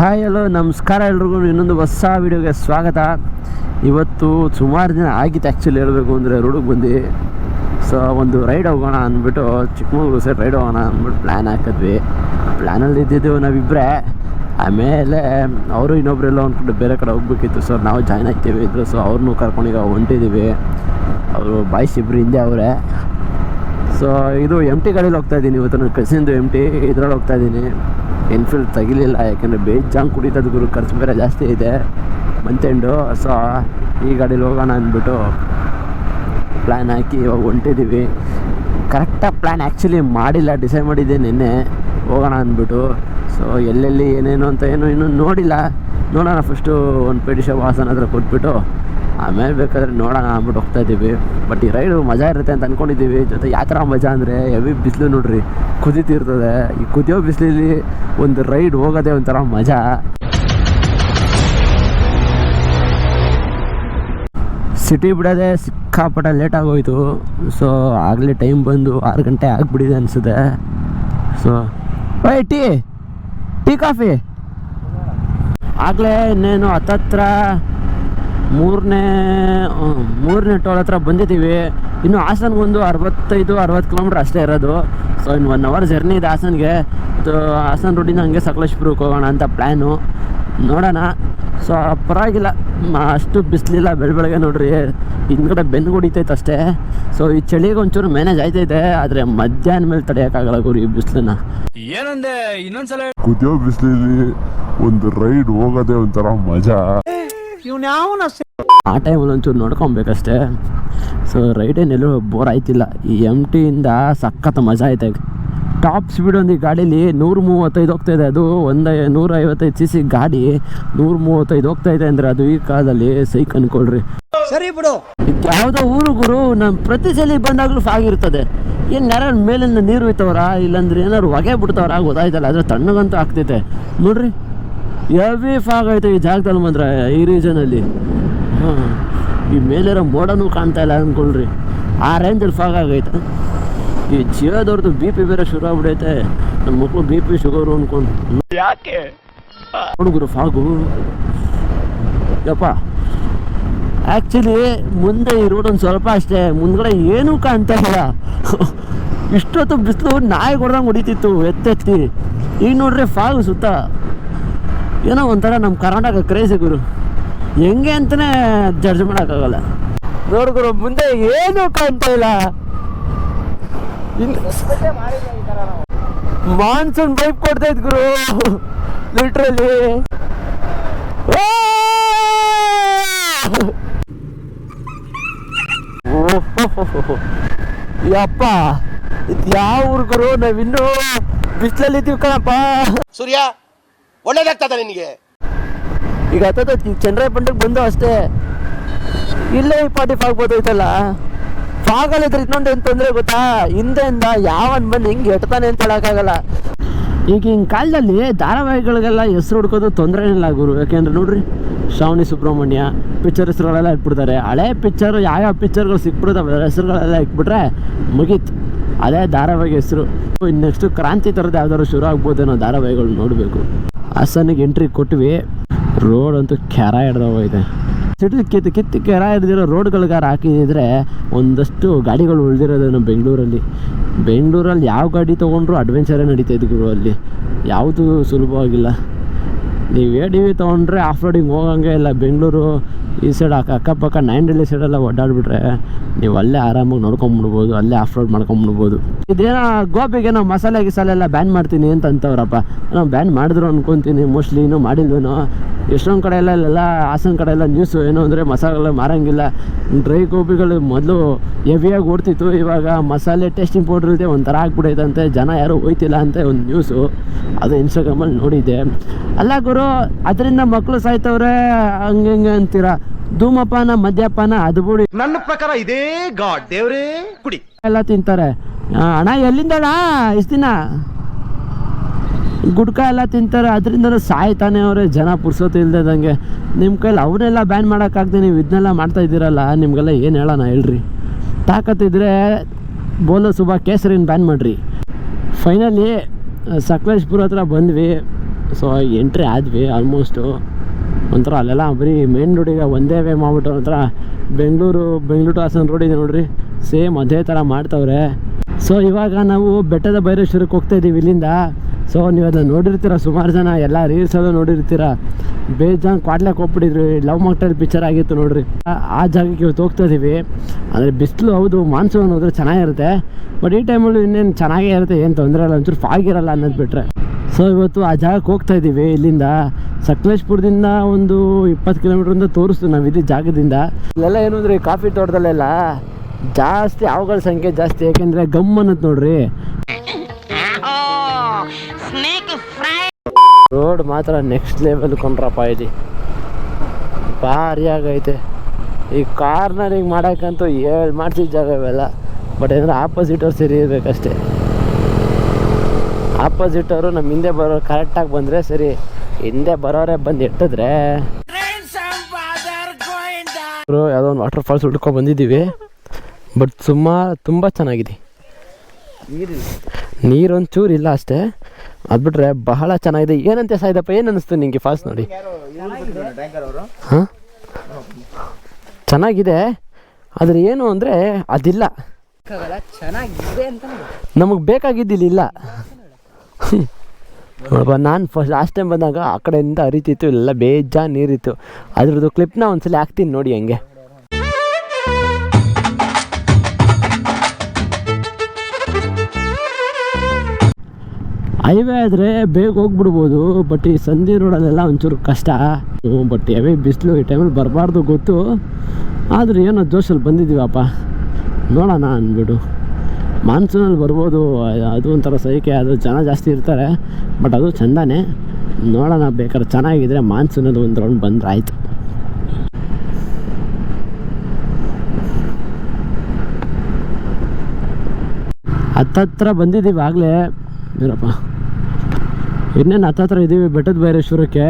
Hi hello ನಮಸ್ಕಾರ ಎಲ್ರಿಗೂ. ಇನ್ನೊಂದು ಹೊಸ ವಿಡಿಯೋಗೆ ಸ್ವಾಗತ. ಇವತ್ತು ಸುಮಾರು ದಿನ ಆಗಿತ್ತು ಆ್ಯಕ್ಚುಲಿ ಹೇಳಬೇಕು ಅಂದರೆ ರೋಡಿಗೆ ಬಂದು. ಸೊ ಒಂದು ರೈಡ್ ಹೋಗೋಣ ಅಂದ್ಬಿಟ್ಟು, ಚಿಕ್ಕಮಗಳೂರು ಸೈಡ್ ರೈಡ್ ಹೋಗೋಣ ಅಂದ್ಬಿಟ್ಟು ಪ್ಲ್ಯಾನ್ ಹಾಕಿದ್ವಿ. ಪ್ಲ್ಯಾನಲ್ಲಿ ಇದ್ದಿದ್ದೆವು ನಾವಿಬ್ಬರೇ ಆಮೇಲೆ ಅವರು ಇನ್ನೊಬ್ಬರೆಲ್ಲ ಅಂದ್ಬಿಟ್ಟು ಬೇರೆ ಕಡೆ ಹೋಗ್ಬೇಕಿತ್ತು. ಸರ್ ನಾವು ಜಾಯ್ನ್ ಆಗ್ತೀವಿ ಇದ್ರು. ಸೊ ಅವ್ರನ್ನೂ ಕರ್ಕೊಂಡೀಗ ಹೊಂಟಿದ್ದೀವಿ ಅವರು ಬಾಯ್ಸ್ ಇಬ್ಬರು ಹಿಂದೆ ಅವರೇ. ಸೊ ಇದು ಎಂ ಟಿ ಗಾಡೀಲಿ ಹೋಗ್ತಾಯಿದ್ದೀನಿ ಇವತ್ತು ನನ್ನ ಕಸಿನ್ದು ಎಂ ಟಿ ಇದ್ರಲ್ಲಿ ಹೋಗ್ತಾ ಇದ್ದೀನಿ. ಎನ್ಫೀಲ್ಡ್ ತೆಗಿಲಿಲ್ಲ, ಯಾಕೆಂದರೆ ಬೇಜಾಂಗ್ ಕುಡಿತದ ಗುರು, ಖರ್ಚು ಬೇರೆ ಜಾಸ್ತಿ ಇದೆ. ಮಂತೆಂಡು ಸೊ ಈ ಗಾಡೀಲಿ ಹೋಗೋಣ ಅಂದ್ಬಿಟ್ಟು ಪ್ಲ್ಯಾನ್ ಹಾಕಿ ಇವಾಗ ಹೊಂಟಿದ್ದೀವಿ ಕರೆಕ್ಟಾಗಿ ಪ್ಲ್ಯಾನ್ ಆ್ಯಕ್ಚುಲಿ ಮಾಡಿಲ್ಲ ಡಿಸೈಡ್ ಮಾಡಿದ್ದೆ ನಿನ್ನೆ. ಹೋಗೋಣ ಅಂದ್ಬಿಟ್ಟು ಸೊ ಎಲ್ಲೆಲ್ಲಿ ಏನೇನು ಅಂತ ಏನು ಇನ್ನೂ ನೋಡಿಲ್ಲ. ನೋಡೋಣ ಫಸ್ಟು ಒಂದು ಪೇಟಿ ಶಾಪ್ ಹಾಸನ ಹತ್ರ ಕೊಟ್ಬಿಟ್ಟು. ಆಮೇಲೆ ಬೇಕಾದ್ರೆ ನೋಡೋಣ ಅಂದ್ಬಿಟ್ಟು ಹೋಗ್ತಾ ಇದ್ದೀವಿ. ಬಟ್ ಈ ರೈಡು ಮಜಾ ಇರುತ್ತೆ ಅಂತ ಅಂದ್ಕೊಂಡಿದ್ದೀವಿ ಜೊತೆ ಯಾವ ಥರ ಮಜಾ ಅಂದರೆ ಹೆವಿ ಬಿಸಿಲು ನೋಡ್ರಿ. ಕುದೀತಿರ್ತದೆ ಈ ಕುದಿಯೋ ಬಿಸಿಲಲ್ಲಿ ಒಂದು ರೈಡ್ ಹೋಗೋದೇ ಒಂಥರ ಮಜಾ. ಸಿಟಿ ಬಿಡೋದೆ ಸಿಕ್ಕಾಪಟ್ಟೆ ಲೇಟ್ ಆಗೋಯ್ತು. ಸೊ, ಆಗಲೇ ಟೈಮ್ ಬಂದು ಆರು ಗಂಟೆ ಆಗಿಬಿಡಿದೆ ಅನಿಸುತ್ತೆ. ಸೊ ಓಯ್ ಟೀ ಟೀ ಕಾಫಿ. ಆಗಲೇ ಇನ್ನೇನು ಹತ್ತತ್ರ ಮೂರನೇ ಮೂರನೇ ಟೋಲ್ ಹತ್ರ ಬಂದಿದ್ದೀವಿ. ಇನ್ನು ಹಾಸನ್ಗೆ ಒಂದು ಅರವತ್ತೈದು ಅರವತ್ತು ಕಿಲೋಮೀಟ್ರ್ ಅಷ್ಟೇ ಇರೋದು. ಸೊ ಇನ್ನು ಒನ್ ಅವರ್ ಜರ್ನಿ ಇದೆ ಹಾಸನ್ಗೆ. ಸೊ ಹಾಸನ್ ರೋಡಿಂದ ಹಂಗೆ ಸಕಲೇಶ್ಪುರಕ್ಕೆ ಹೋಗೋಣ ಅಂತ ಪ್ಲ್ಯಾನು ನೋಡೋಣ. ಸೊ ಪರವಾಗಿಲ್ಲ. ಅಷ್ಟು ಬಿಸಿಲಿಲ್ಲ ಬೆಳ ಬೆಳಗ್ಗೆ ನೋಡ್ರಿ. ಹಿಂದ್ಗಡೆ ಬೆನ್ನು ಹೊಡಿತೈತೆ ಅಷ್ಟೇ. ಸೊ ಈ ಚಳಿಗೆ ಒಂಚೂರು ಮ್ಯಾನೇಜ್ ಆಯ್ತೈತೆ. ಆದರೆ ಮಧ್ಯಾಹ್ನ ಮೇಲೆ ತಡೆಯೋಕ್ಕಾಗಲ್ಲ ಗುರಿ ಈ ಬಿಸಿಲನ್ನ. ಏನಂದೆ ಇನ್ನೊಂದ್ಸಲ ಕುದಿಯೋ ಬಿಸಿಲಲ್ಲಿ ಒಂದು ರೈಡ್ ಹೋಗೋದೇ ಒಂಥರ ಮಜಾ. ಆ ಟೈಮಲ್ಲಿ ಒಂಚೂರು ನೋಡ್ಕೊಬೇಕಷ್ಟೇ. ಸೊ ರೈಟ್ ಏನೆಲ್ಲೂ ಬೋರ್ ಆಯ್ತಿಲ್ಲ. ಈ ಎಂ ಟಿಯಿಂದ ಸಖತ್ ಮಜಾ ಆಯ್ತು ಟಾಪ್ ಸ್ಪೀಡ್ ಒಂದು ಈ ಗಾಡೀಲಿ ನೂರ ಮೂವತ್ತೈದು ಹೋಗ್ತಾ ಇದೆ. ಅದು ಒಂದು ನೂರ ಐವತ್ತೈದು ಸಿ ಸಿ ಗಾಡಿ ನೂರ ಮೂವತ್ತೈದು ಹೋಗ್ತಾ ಇದೆ ಅಂದರೆ ಅದು ಈ ಕಾಲದಲ್ಲಿ ಸೈಕ್ ಅನ್ಕೊಳ್ರಿ. ಸರಿ ಬಿಡು. ಯಾವುದೋ ಊರು ಗುರು ನಮ್ಮ ಪ್ರತಿ ಸಲ ಬಂದಾಗಲೂ ಆಗಿರ್ತದೆ ಏನ್ ಯಾರು ಮೇಲಿಂದ ನೀರು ಹೋಯ್ತವ್ರ ಇಲ್ಲಾಂದ್ರೆ ಏನಾದ್ರು ಹೊಗೆ ಬಿಡ್ತವ್ರ? ಗೊತ್ತಾಯ್ತಲ್ಲ ಆದರೆ ತಣ್ಣಗಂತೂ ಆಗ್ತೈತೆ. ನೋಡ್ರಿ. ಹೆವಿ ಫಾಗ್ ಐತೆ ಈ ಜಾಗದಲ್ಲಿ ಮಾತ್ರ ಈ ರೀಜನಲ್ಲಿ ಹಾಂ. ಈ ಮೇಲಿರೋ ಮೋಡನೂ ಕಾಣ್ತಾ ಇಲ್ಲ ಅಂದ್ಕೊಳ್ರಿ ಆ ರೇಂಜಲ್ಲಿ ಫಾಗ್ ಆಗೈತೆ. ಈ ಜಿಯೋದವ್ರದ್ದು ಬಿ ಪಿ ಬೇರೆ ಶುರು ಆಗ್ಬಿಡೈತೆ. ನಮ್ಮ ಮಕ್ಕಳು ಬಿ ಪಿ ಶುಗರು ಅಂದ್ಕೊಂಡು ಯಾಕೆ? ಹುಡುಗರು ಫಾಗು. ಯಪ್ಪ. ಆ್ಯಕ್ಚುಲಿ ಮುಂದೆ ಈ ರೋಡ್ ಒಂದು ಸ್ವಲ್ಪ ಅಷ್ಟೇ. ಮುಂದ್ಗಡೆ ಏನೂ ಕಾಣ್ತಾ ಇಲ್ಲ. ಇಷ್ಟೊತ್ತು ಬಿಸಿಲು ನಾಯಿ ಹೊಡ್ದಂಗೆ ಹೊಡಿತಿತ್ತು ಎತ್ತೆತ್ತಿ. ಈಗ ನೋಡ್ರಿ ಫಾಗು ಸುತ್ತ. ಏನೋ ಒಂಥರ ನಮ್ಮ ಕರ್ನಾಟಕ ಕ್ರೇಜಿ ಗುರು. ಹೆಂಗೆ ಅಂತಲೇ ಜಡ್ಜ್ ಮಾಡೋಕ್ಕಾಗಲ್ಲ. ನೋಡು ಗುರು, ಮುಂದೆ ಏನು ಕಾಣ್ತಾ ಇಲ್ಲ. ಮಾನ್ಸೂನ್ ಬೈಪ್ ಕೊಡ್ತಾ ಇದ್ ಗುರು. ಲಿಟ್ರಲಿ ಯಪ್ಪ, ಇದು ಯಾವ ಗುರು? ನಾವಿನ್ನೂ ಬಿಸಿಲಲ್ಲಿ ಇದ್ದೀವಿ ಕಣಪ್ಪ. ಸೂರ್ಯ ಒಳ್ಳೇದಾಗ್ತದ ನಿನಗೆ. ಈಗ ಹತ್ತದ ಚಂದ್ರಾಯಪಟ್ಟಣಕ್ಕೆ ಬಂದು ಅಷ್ಟೇ. ಇಲ್ಲೇ ಇಪ್ಪತ್ತು ಆಗ್ಬೋದು ಐತಲ್ಲ ಫಾಗಲ್ ಇದ್ರೆ ಇನ್ನೊಂದು ಏನು ತೊಂದರೆ ಗೊತ್ತಾ? ಹಿಂದೆಯಿಂದ ಯಾವನ್ ಬಂದು ಹಿಂಗೆ ಎಟ್ತಾನೆ ಅಂತ ಹೇಳೋಕ್ಕಾಗಲ್ಲ. ಈಗಿನ ಕಾಲದಲ್ಲಿ ಧಾರಾವಾಹಿಗಳಿಗೆಲ್ಲ ಹೆಸರು ಹುಡ್ಕೋದು ತೊಂದರೆ ಇಲ್ಲ ಗುರು. ಯಾಕೆಂದ್ರೆ ನೋಡ್ರಿ ಶ್ರಾವಣಿ ಸುಬ್ರಹ್ಮಣ್ಯ ಪಿಕ್ಚರ್ ಹೆಸರುಗಳೆಲ್ಲ ಇಟ್ಬಿಡ್ತಾರೆ. ಹಳೆ ಪಿಕ್ಚರ್, ಯಾವ್ಯಾವ ಪಿಕ್ಚರ್ಗಳು ಸಿಕ್ಬಿಡ್ತಾವೆ ಹೆಸರುಗಳೆಲ್ಲ ಇಟ್ಬಿಟ್ರೆ ಮುಗೀತು. ಅದೇ ಧಾರಾವಾಹಿ ಹೆಸರು. ಇನ್ನು ನೆಕ್ಸ್ಟು ಕ್ರಾಂತಿ ಥರದ್ದು ಯಾವ್ದಾದ್ರು ಶುರು ಆಗ್ಬೋದೇನೋ ಧಾರಾವಾಹಿಗಳು ನೋಡಬೇಕು. ಹಾಸನಿಗೆ ಎಂಟ್ರಿ ಕೊಟ್ವಿ. ರೋಡ್ ಅಂತೂ ಕೆರ ಹೋಗಿದೆ. ಸಿಟಿ ಕಿತ್ತು ಕಿತ್ತು ಕೆರ ಹಿಡ್ದಿರೋ ರೋಡ್ಗಳಿಗಾರ ಹಾಕಿದ್ರೆ ಒಂದಷ್ಟು ಗಾಡಿಗಳು ಉಳಿದಿರೋದೇನೋ ಬೆಂಗಳೂರಲ್ಲಿ. ಬೆಂಗಳೂರಲ್ಲಿ ಯಾವ ಗಾಡಿ ತೊಗೊಂಡ್ರು ಅಡ್ವೆಂಚರೇ ನಡೀತಾ ಗುರು ಅಲ್ಲಿ. ಯಾವುದು ಸುಲಭವಾಗಿಲ್ಲ. ನೀವು ಎ ಡಿ ವಿ ತೊಗೊಂಡ್ರೆ ಆಫ್ ರೋಡಿಂಗ್ ಹೋಗಂಗೆ ಇಲ್ಲ ಬೆಂಗಳೂರು ಈ ಸೈಡ್ ಅಕ್ಕ ಅಕ್ಕಪಕ್ಕ ನೈನ್ ಡೆಲ್ಲಿ ಸೈಡೆಲ್ಲ ಓಡಾಡ್ಬಿಟ್ರೆ ನೀವು ಅಲ್ಲೇ ಆರಾಮಾಗಿ ನೋಡ್ಕೊಂಬಿಡ್ಬೋದು, ಅಲ್ಲೇ ಆಫ್ ರೋಡ್ ಮಾಡ್ಕೊಂಬಿಡ್ಬೋದು. ಇದೇನೋ ನಾವು ಮಸಾಲೆ ಗಿಸಾಲೆ ಎಲ್ಲ ಬ್ಯಾನ್ ಮಾಡ್ತೀನಿ ಅಂತ ಅಂತವ್ರಪ್ಪ. ನಾವು ಬ್ಯಾನ್ ಮಾಡಿದ್ರು ಅಂದ್ಕೊತೀನಿ ಮೋಸ್ಟ್ಲಿ ಇನ್ನೂ ಮಾಡಿಲ್ವೇನೋ. ಎಷ್ಟೊಂದು ಕಡೆ ಎಲ್ಲ ಇಲ್ಲೆಲ್ಲ ಹಾಸನ ಕಡೆ ಎಲ್ಲ ನ್ಯೂಸು ಏನು ಅಂದರೆ ಮಸಾಲೆ ಮಾರಂಗಿಲ್ಲ. ಡ್ರೈ ಗೋಬಿಗಳು ಮೊದಲು ಹೆವಿಯಾಗಿ ಓಡ್ತಿತ್ತು, ಇವಾಗ ಮಸಾಲೆ ಟೇಸ್ಟಿಂಗ್ ಪೌಡ್ರ್ ಇದೆ ಒಂಥರ ಆಗ್ಬಿಡೈತಂತೆ. ಜನ ಯಾರೂ ಹೋಯ್ತಿಲ್ಲ ಅಂತ ಒಂದು ನ್ಯೂಸು ಅದು ಇನ್ಸ್ಟಾಗ್ರಾಮಲ್ಲಿ ನೋಡಿದ್ದೆ. ಅಲ್ಲ ಗುರು, ಅದರಿಂದ ಮಕ್ಕಳು ಸಾಯ್ತವ್ರೆ, ಹಂಗೆ ಹಿಂಗೆ ಅಂತೀರಾ? ಧೂಮಪಾನ ಮದ್ಯಪಾನ ಅದು ಬಿಡಿ. ನನ್ನ ಪ್ರಕಾರ ಇದೇ ಗಾಡ್ ದೇವ್ರೇ ಕುಡಿ. ಎಲ್ಲ ತಿಂತಾರೆ. ಹಣ ಅಣ್ಣ ಎಲ್ಲಿಂದಣ್ಣ? ಇಷ್ಟು ದಿನ? ಗುಡ್ಕ ಎಲ್ಲ ತಿಂತಾರೆ ಅದರಿಂದ ಸಾಯ್ತಾನೆ ಅವರೇ ಜನ ಪುರ್ಸೋತು ಇಲ್ದಂಗೆ ನಿಮ್ಮ ಕೈಲಿ ಅವನ್ನೆಲ್ಲ ಬ್ಯಾನ್ ಮಾಡೋಕ್ಕಾಗ್ದೆ ನೀವು ಇದನ್ನೆಲ್ಲ ಮಾಡ್ತಾ ಇದ್ದೀರಲ್ಲ ನಿಮಗೆಲ್ಲ ಏನು ಹೇಳೋಣ ಹೇಳ್ರಿ. ತಾಕತ್ತಿದ್ರೆ ಬೋಲೋ ಸುಬಾ ಕೇಸರಿನ ಬ್ಯಾನ್ ಮಾಡಿರಿ. ಫೈನಲಿ ಸಕಲೇಶ್ಪುರ ಹತ್ರ ಬಂದ್ವಿ. ಸೊ ಎಂಟ್ರಿ ಆದ್ವಿ ಆಲ್ಮೋಸ್ಟು ಒಂಥರ ಅಲ್ಲೆಲ್ಲ ಬರೀ ಮೇನ್ ರೋಡಿಗೆ ಒಂದೇ ವೇ ಮಾಡ್ಬಿಟ್ಟು ಒಂಥರ ಬೆಂಗಳೂರು ಬೆಂಗಳೂರು ಟು ಹಾಸನ ರೋಡ್ ಇದೆ ನೋಡ್ರಿ. ಸೇಮ್ ಅದೇ ಥರ ಮಾಡ್ತವ್ರೆ. ಸೊ ಇವಾಗ ನಾವು ಬೆಟ್ಟದ ಭೈರೇಶ್ವರಕ್ಕೆ ಹೋಗ್ತಾ ಇದ್ದೀವಿ ಇಲ್ಲಿಂದ. ಸೊ ನೀವು ಅದನ್ನು ನೋಡಿರ್ತೀರ? ಸುಮಾರು ಜನ ಎಲ್ಲ ರೀಲ್ಸಲ್ಲೂ ನೋಡಿರ್ತೀರ? ಬೇಜಾನ್ ಕ್ವಾಟ್ಲಾಕ್ ಹೋಗ್ಬಿಟ್ಟಿದ್ರು. ಲವ್ ಮಾಕ್ಟೈಲ್ ಪಿಕ್ಚರ್ ಆಗಿತ್ತು ನೋಡ್ರಿ. ಆ- ಜಾಗಕ್ಕೆ ಇವತ್ತು ಹೋಗ್ತಾ ಇದ್ದೀವಿ ಅಂದರೆ ಬಿಸಿಲು ಹೌದು ಮಾನ್ಸೂನ್ ಹೋದ್ರೆ ಚೆನ್ನಾಗಿರುತ್ತೆ. ಬಟ್ ಈ ಟೈಮಲ್ಲಿ ಇನ್ನೇನು ಚೆನ್ನಾಗೇ ಇರುತ್ತೆ, ಏನು ತೊಂದರೆ ಇಲ್ಲ. ಒಂಚೂರು ಫಾಗಿರಲ್ಲ ಅನ್ನೋದು ಬಿಟ್ಟರೆ ಸೊ ಇವತ್ತು ಆ ಜಾಗಕ್ಕೆ ಹೋಗ್ತಾ ಇದ್ದೀವಿ ಇಲ್ಲಿಂದ. ಸಕಲೇಶ್ಪುರದಿಂದ ಒಂದು ಇಪ್ಪತ್ತು ಕಿಲೋಮೀಟ್ರಿಂದ ತೋರಿಸ್ತು ನಾವು ಇದೇ ಜಾಗದಿಂದ. ಇಲ್ಲೆಲ್ಲ ಏನು ಅಂದರೆ ಕಾಫಿ ತೋಟದಲ್ಲೆಲ್ಲ ಜಾಸ್ತಿ ಅವುಗಳ ಸಂಖ್ಯೆ ಜಾಸ್ತಿ. ಯಾಕೆಂದರೆ ಗಮ್ ಅನ್ನೋದು ನೋಡ್ರಿ. ರೋಡ್ ಮಾತ್ರ ನೆಕ್ಸ್ಟ್ ಲೆವೆಲ್ ಕೊಂಡ್ರಪ್ಪ ಇಲ್ಲಿ. ಭಾರಿ ಆಗೈತೆ ಈ ಕಾರ್ನರಿಂಗ್ ಮಾಡೋಕ್ಕಂತೂ ಏಳು ಮಾಡ್ತಿದ್ದ ಜಾಗ ಇವೆಲ್ಲ. ಬಟ್ ಏನಂದ್ರೆ ಆಪೋಸಿಟ್ ಅವ್ರು ಸರಿ ಇರಬೇಕಷ್ಟೇ. ಆಪೋಸಿಟ್ ಅವರು ನಮ್ಮ ಹಿಂದೆ ಬರೋರು ಕರೆಕ್ಟಾಗಿ ಬಂದರೆ ಸರಿ. ಹಿಂದೆ ಬರೋರೆ ಬಂದು ಇಟ್ಟಿದ್ರೆ ಯಾವುದೋ ಒಂದು ವಾಟರ್ ಫಾಲ್ಸ್ ಹುಡ್ಕೊ ಬಂದಿದ್ದೀವಿ. ಬಟ್ ಸುಮಾರು ತುಂಬ ಚೆನ್ನಾಗಿದೆ. ನೀರು ಒಂಚೂರು ಇಲ್ಲ ಅಷ್ಟೇ. ಅದು ಬಿಟ್ರೆ ಬಹಳ ಚೆನ್ನಾಗಿದೆ. ಏನಂತೆ ಸಾಯಿದಪ್ಪ, ಏನು ಅನಿಸ್ತು ನಿಂಗೆ ಫಾಸ್ಟ್ ನೋಡಿ? ಹಾಂ? ಚೆನ್ನಾಗಿದೆ. ಆದರೆ ಏನು ಅಂದರೆ ಅದಿಲ್ಲ. ನಮಗೆ ಬೇಕಾಗಿದ್ದಿಲ್ಲ ನೋಡಪ್ಪ, ನಾನು ಫಸ್ಟ್ ಲಾಸ್ಟ್ ಟೈಮ್ ಬಂದಾಗ ಆ ಕಡೆಯಿಂದ ಹರಿತಿತ್ತು, ಎಲ್ಲ ಬೇಜಾನ್ ನೀರಿತ್ತು. ಅದ್ರದ್ದು ಕ್ಲಿಪ್ನ ಒಂದ್ಸಲ ಹಾಕ್ತೀನಿ ನೋಡಿ ಹಂಗೆ. ಹೈವೇ ಆದರೆ ಬೇಗ ಹೋಗ್ಬಿಡ್ಬೋದು ಬಟ್ ಈ ಸಂಧಿ ರೋಡಲ್ಲೆಲ್ಲ ಒಂಚೂರು ಕಷ್ಟ. ಬಟ್ ಯಾವೇ ಬಿಸಿಲು ಈ ಟೈಮಲ್ಲಿ ಬರಬಾರ್ದು ಗೊತ್ತು. ಆದ್ರೆ ಏನೋ ಜೋಶಲ್ಲಿ ಬಂದಿದ್ದೀವಪ್ಪ. ನೋಡೋಣ ಅಂದ್ಬಿಡು. ಮಾನ್ಸೂನಲ್ಲಿ ಬರ್ಬೋದು, ಅದು ಒಂಥರ ಸೈಕೆ ಅದು ಜನ ಜಾಸ್ತಿ ಇರ್ತಾರೆ ಬಟ್ ಅದು ಚಂದಾನೆ. ನೋಡೋಣ ಬೇಕಾದ್ರೆ ಚೆನ್ನಾಗಿದ್ರೆ ಮಾನ್ಸೂನಲ್ಲಿ ಒಂದು ರೌಂಡ್ ಬಂದ್ರೆ ಆಯಿತು. ಹತ್ತತ್ರ ಬಂದಿದ್ದೀವಿ ಆಗಲೇ. ಇರಪ್ಪ. ಇನ್ನೇನು ಹತ್ತತ್ರ ಇದ್ದೀವಿ ಬೆಟ್ಟದ ಬೈರೇಶ್ವರಕ್ಕೆ.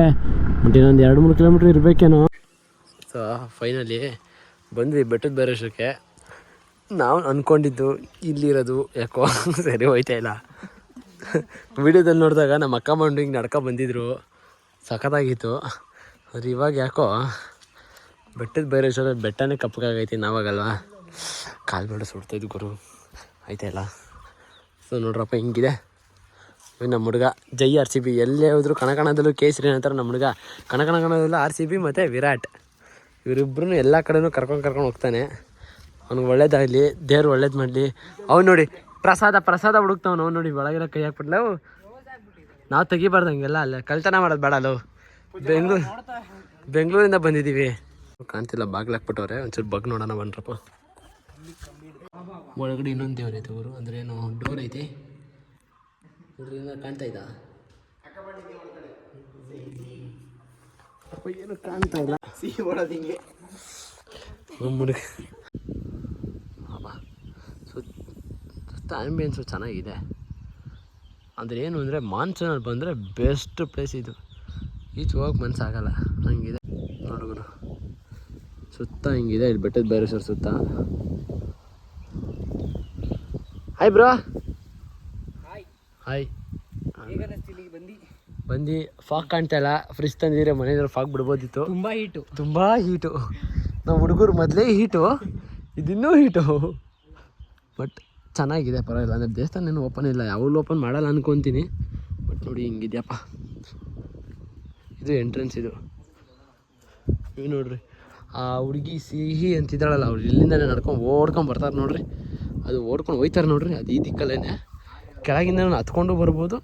ಬಟ್ ಇನ್ನೊಂದು ಎರಡು ಮೂರು ಕಿಲೋಮೀಟ್ರ್ ಇರಬೇಕೇನೋ. ಸೊ ಫೈನಲಿ ಬಂದ್ವಿ ಬೆಟ್ಟದ ಬೈರೇಶ್ವರಕ್ಕೆ. ನಾವು ಅಂದ್ಕೊಂಡಿದ್ದು ಇಲ್ಲಿರೋದು ಯಾಕೋ ಸರಿ ಹೋಯ್ತಾ ಇಲ್ಲ. ವಿಡಿಯೋದಲ್ಲಿ ನೋಡಿದಾಗ ನಮ್ಮ ಅಕ್ಕ ಮಂಡು ಹಿಂಗೆ ನಡ್ಕೊ ಬಂದಿದ್ರು. ಸಖತ್ತಾಗಿತ್ತು. ಆದರೆ ಇವಾಗ ಯಾಕೋ ಬೆಟ್ಟದ ಬೈರೇಶ್ವರ ಬೆಟ್ಟನೇ ಕಪ್ಪಗಾಗೈತಿ ನಾವಾಗಲ್ವಾ? ಕಾಲು ಬೇಡ ಸುಡ್ತಾಯಿದ್ದು ಗುರು. ಆಯ್ತಾ ಇಲ್ಲ. ಸೊ ನೋಡ್ರಪ್ಪ, ಹಿಂಗಿದೆ. ನಮ್ಮ ಹುಡುಗ ಜೈ ಆರ್ ಸಿ ಬಿ ಎಲ್ಲೇ ಹೋದ್ರು ಕಣಕಣದಲ್ಲೂ ಕೇಸರಿ ಅಂತಾರೆ ನಮ್ಮ ಹುಡುಗ. ಕಣಕಣಕಣದಲ್ಲೂ ಆರ್ ಸಿ ಬಿ ಮತ್ತು ವಿರಾಟ್. ಇವರಿಬ್ಬರೂ ಎಲ್ಲ ಕಡೆನೂ ಕರ್ಕೊಂಡು ಕರ್ಕೊಂಡು ಹೋಗ್ತಾನೆ. ಅವ್ನಿಗೆ ಒಳ್ಳೇದಾಗಲಿ, ದೇವ್ರು ಒಳ್ಳೇದು ಮಾಡಲಿ. ಅವ್ನು ನೋಡಿ, ಪ್ರಸಾದ ಪ್ರಸಾದ ಹುಡುಕ್ತಾವನು. ಅವ್ನು ನೋಡಿ ಒಳಗೆಲ್ಲ ಕೈ ಹಾಕ್ಬಿಟ್ಲವು ನಾವು ತೆಗಿಬಾರ್ದಂಗೆಲ್ಲ ಅಲ್ಲ, ಕಳ್ತನ ಮಾಡೋದು ಬೇಡ ಅಲ್ಲವು ಬೆಂಗ್ಳೂರು ಬೆಂಗಳೂರಿಂದ ಬಂದಿದ್ದೀವಿ ಕಾಣ್ತಿಲ್ಲ, ಬಾಗಿಲು ಹಾಕ್ಬಿಟ್ಟವ್ರೆ. ಒಂಚೂರು ಬಗ್ ನೋಡೋಣ ಬನ್ರಪ್ಪ. ಒಳಗಡೆ ಇನ್ನೊಂದು ದೇವ್ರೈತೆ ಐತೆ ಊರು. ಅಂದ್ರೆ ಏನು, ಡೋರ್ ಐತಿ? ಇದರಿಂದ ಕಾಣ್ತಾ ಇದ್ದ ಏನು ಕಾಣ್ತಾ ಇಲ್ಲ. ಹುಡುಗ ಅಬ್ಬ ಸುತ್ತ ಸುತ್ತ ಆಂಬಿಯನ್ಸು ಚೆನ್ನಾಗಿದೆ. ಅಂದರೆ ಏನು ಅಂದರೆ ಮಾನ್ಸೂನಲ್ಲಿ ಬಂದರೆ ಬೆಸ್ಟ್ ಪ್ಲೇಸ್ ಇದು. ಈಚೆ ಹೋಗಕ್ಕೆ ಮನಸ್ಸಾಗಲ್ಲ ಹಂಗಿದೆ. ನೋಡುಗರು ಸುತ್ತ ಹಿಂಗಿದೆ. ಇಲ್ಲಿ ಬೆಟ್ಟದ ಬೈರೇಶ್ವರ ಸುತ್ತ. Hi bro hi. ಬಂದು ಬಂದು ಫಾಗ್ ಕಾಣ್ತಾ ಇಲ್ಲ. ಫ್ರಿಜ್ ತಂದಿದ್ರೆ ಮನೆಯಲ್ಲಿ ಫಾಗ್ ಬಿಡ್ಬೋದಿತ್ತು. ತುಂಬಾ ಹೀಟು ತುಂಬ ಹೀಟು ನಾವು ಹುಡುಗರು ಮೊದಲೇ ಹೀಟು ಇದಿನ್ನೂ ಹೀಟು ಬಟ್ ಚೆನ್ನಾಗಿದೆ ಪರವಾಗಿಲ್ಲ. ಅಂದರೆ ದೇವಸ್ಥಾನ ಏನು ಓಪನ್ ಇಲ್ಲ. ಯಾವಾಗಲೂ ಓಪನ್ ಮಾಡಲ್ಲ ಅನ್ಕೊತೀನಿ. ಬಟ್ ನೋಡಿ ಹಿಂಗಿದ್ಯಪ್ಪ. ಇದು ಎಂಟ್ರೆನ್ಸ್ ಇದು. ಇವು ನೋಡ್ರಿ. ಆ ಹುಡುಗಿ ಸಿಹಿ ಅಂತಿದ್ದಾಳಲ್ಲ ಅವ್ರು ಇಲ್ಲಿಂದಲೇ ನಡ್ಕೊಂಡು ಓಡ್ಕೊಂಡು ಬರ್ತಾರೆ ನೋಡ್ರಿ. ಅದು ಓಡ್ಕೊಂಡು ಹೋಯ್ತಾರೆ ನೋಡ್ರಿ. ಅದು ಈ ದಿಕ್ಕಲ್ಲೇ ಕೆಳಗಿಂದ ಹತ್ಕೊಂಡು ಬರ್ಬೋದು.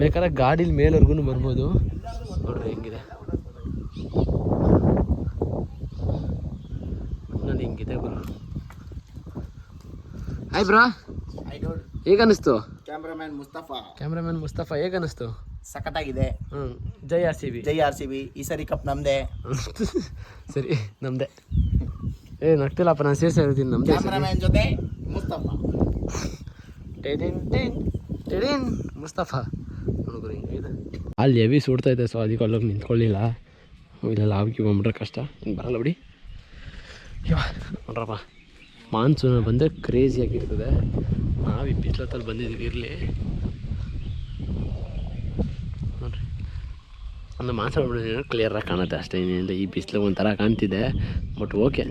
ಬೇಕಾದ್ರೆ ಗಾಡೀಲಿ ಮೇಲ್ವರ್ಗು ಬರ್ಬೋದು. ನೋಡ್ರಿ ಹೆಂಗಿದೆ. ನಾನು ಹಿಂಗಿದೆ ಗುರು. ಹಾಯ್ ಬ್ರಾ ಹೇಗೆ ಅನ್ನಿಸ್ತು ಕ್ಯಾಮ್ರಾಮ್ಯಾನ್ ಮುಸ್ತಫಾ ಕ್ಯಾಮ್ರಾಮನ್ ಮುಸ್ತಫಾ ಹೇಗೆ ಅನ್ನಿಸ್ತು ಸಖತ್ತಾಗಿದೆ. ಹ್ಞೂ ಜೈ ಆರ್ ಸಿ ಬಿ. ಜೈ ಆರ್ ಸಿ ಬಿ. ಈ ಸರಿ ಕಪ್ ನಮ್ಮದೇ ಸರಿ ನಮ್ಮದೇ ಏ ನಗ್ತಿಲ್ಲಪ್ಪ ನಾನು ಸೇರ್ಸಿ ಹೇಳ್ತೀನಿ ನಮ್ಮದೇ. ಕ್ಯಾಮ್ರಾಮ್ಯಾನ್ ಜೊತೆ ಮುಸ್ತಫಾ ಮುಸ್ತಫಾ ಅಲ್ಲಿ ಹೆವಿ ಸುಡ್ತೈತೆ ಸೊ ಅದಕ್ಕೆ ಅಲ್ಲೋಗಿ ನಿಂತ್ಕೊಳ್ಳಿಲ್ಲ. ಇಲ್ಲೆಲ್ಲ ಆವಿಗೆ ಬಂದ್ಬಿಟ್ರೆ ಕಷ್ಟ. ಇನ್ನು ಬರಲ್ಲ ಬಿಡಿ. ನೋಡ್ರಪ್ಪ. ಮಾನ್ಸೂನ್ ಬಂದರೆ ಕ್ರೇಜಿಯಾಗಿರ್ತದೆ ನಾವು ಈ ಬಿಸ್ಲತ್ತಲ್ಲಿ ಬಂದಿದ್ದೀವಿ ಇರಲಿ. ನೋಡ್ರಿ. ಒಂದು ಮಾನ್ಸೂನ್ ಕ್ಲಿಯರಾಗಿ ಕಾಣುತ್ತೆ ಅಷ್ಟೇ. ಏನಿಲ್ಲ, ಈ ಬಿಸಿಲು ಒಂಥರ ಕಾಣ್ತಿದೆ ಬಟ್ ಓಕೆ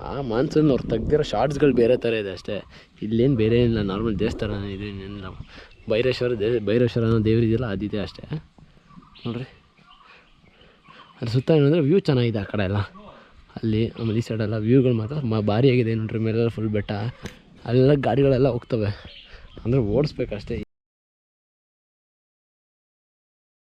ಆ ಮಾನ್ಸೂನ್ ಅವ್ರು ತೆಗ್ದಿರೋ ಶಾರ್ಟ್ಸ್ಗಳು ಬೇರೆ ಥರ ಇದೆ ಅಷ್ಟೇ. ಇಲ್ಲೇನು ಬೇರೆ ಇಲ್ಲ, ನಾರ್ಮಲ್ ದೇವಸ್ಥಾನ ಇದೆ ಇನ್ನೇನಿಲ್ಲ ಭೈರೇಶ್ವರ ದೇ ಭೈರೇಶ್ವರ ಅನ್ನೋ ದೇವ್ರು ಇದೆಯಲ್ಲ ಅದಿದೆ ಅಷ್ಟೇ. ನೋಡ್ರಿ. ಅದ್ರ ಸುತ್ತ ಏನಂದರೆ ವ್ಯೂ ಚೆನ್ನಾಗಿದೆ ಆ ಕಡೆ ಎಲ್ಲ. ಅಲ್ಲಿ ಆಮೇಲೆ ಈ ಸೈಡೆಲ್ಲ ವ್ಯೂಗಳು ಮಾತ್ರ ಮ ಭಾರಿ ಆಗಿದೆ ನೋಡ್ರಿ, ಮೇಲೆಲ್ಲ ಫುಲ್ ಬೆಟ್ಟ. ಅಲ್ಲೆಲ್ಲ ಗಾಡಿಗಳೆಲ್ಲ ಹೋಗ್ತವೆ. ಅಂದರೆ ಓಡಿಸ್ಬೇಕಷ್ಟೇ.